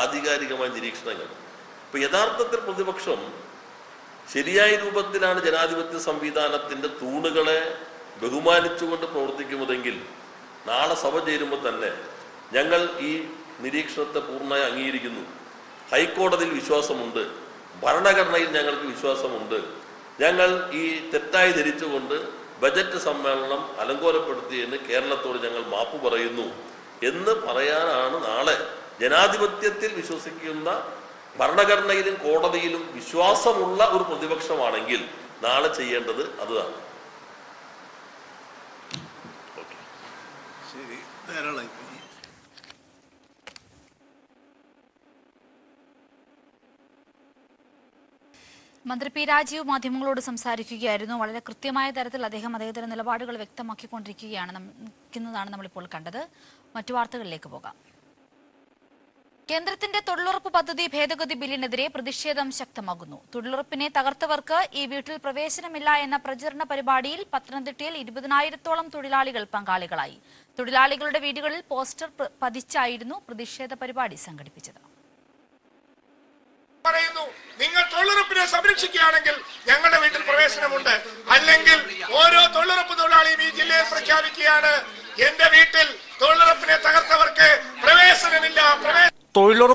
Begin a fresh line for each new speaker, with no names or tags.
ആധികാരികമായ നിരീക്ഷണങ്ങൾ ഇപ്പൊ യഥാർത്ഥത്തിൽ പ്രതിപക്ഷം ശരിയായ രൂപത്തിലാണ് ജനാധിപത്യ സംവിധാനത്തിന്റെ തൂണുകളെ ബഹുമാനിച്ചുകൊണ്ട് പ്രവർത്തിക്കുന്നതെങ്കിൽ നാളെ സഭ ചേരുമ്പോൾ തന്നെ ഞങ്ങൾ ഈ നിരീക്ഷണത്തെ പൂർണമായി അംഗീകരിക്കുന്നു. ഹൈക്കോടതിയിൽ വിശ്വാസമുണ്ട്. ഭരണഘടനയിൽ ഞങ്ങൾക്ക് വിശ്വാസമുണ്ട്. ഞങ്ങൾ ഈ തെറ്റായി ധരിച്ചുകൊണ്ട് ബജറ്റ് സമ്മേളനം അലങ്കോലപ്പെടുത്തിയതിന് കേരളത്തോട് ഞങ്ങൾ മാപ്പ് പറയുന്നു എന്ന് പറയാനാണ് ജനാധിപത്യത്തിൽ വിശ്വസിക്കുന്ന ഭരണഘടനയിലും കോടതിയിലും വിശ്വാസമുള്ള ഒരു പ്രതിപക്ഷമാണെങ്കിൽ നാളെ ചെയ്യേണ്ടത് അതാണ്
ശരി ധാരാളമായി
മന്ത്രി പി രാജീവ് മാധ്യമങ്ങളോട് സംസാരിക്കുകയായിരുന്നു. വളരെ കൃത്യമായ തരത്തിൽ അദ്ദേഹം അദ്ദേഹത്തിന്റെ നിലപാടുകൾ വ്യക്തമാക്കിക്കൊണ്ടിരിക്കുകയാണ്. നിൽക്കുന്നതാണ് നമ്മളിപ്പോൾ കണ്ടത്. മറ്റു വാർത്തകളിലേക്ക് പോകാം. കേന്ദ്രത്തിന്റെ തൊഴിലുറപ്പ് പദ്ധതി ഭേദഗതി ബില്ലിനെതിരെ പ്രതിഷേധം ശക്തമാകുന്നു. തൊഴിലുറപ്പിനെ തകർത്തവർക്ക് ഈ വീട്ടിൽ പ്രവേശനമില്ല എന്ന പ്രചരണ പരിപാടിയിൽ പത്തനംതിട്ടയിൽ ഇരുപതിനായിരത്തോളം തൊഴിലാളികൾ പങ്കാളികളായി. തൊഴിലാളികളുടെ വീടുകളിൽ പോസ്റ്റർ പതിച്ചായിരുന്നു പ്രതിഷേധ പരിപാടി സംഘടിപ്പിച്ചത്.
പറയുന്നു നിങ്ങൾ തൊഴിലുറപ്പിനെ സംരക്ഷിക്കുകയാണെങ്കിൽ ഞങ്ങളുടെ വീട്ടിൽ പ്രവേശനമുണ്ട്. അല്ലെങ്കിൽ ഓരോ തൊഴിലുറപ്പ് തൊഴിലാളിയും ഈ ജില്ലയിൽ പ്രഖ്യാപിക്കുകയാണ് എന്റെ വീട്ടിൽ തൊഴിലുറപ്പിനെ തകർത്തവർക്ക് പ്രവേശനമില്ല പ്രവേശനം
തൊഴിലുറപ്പ്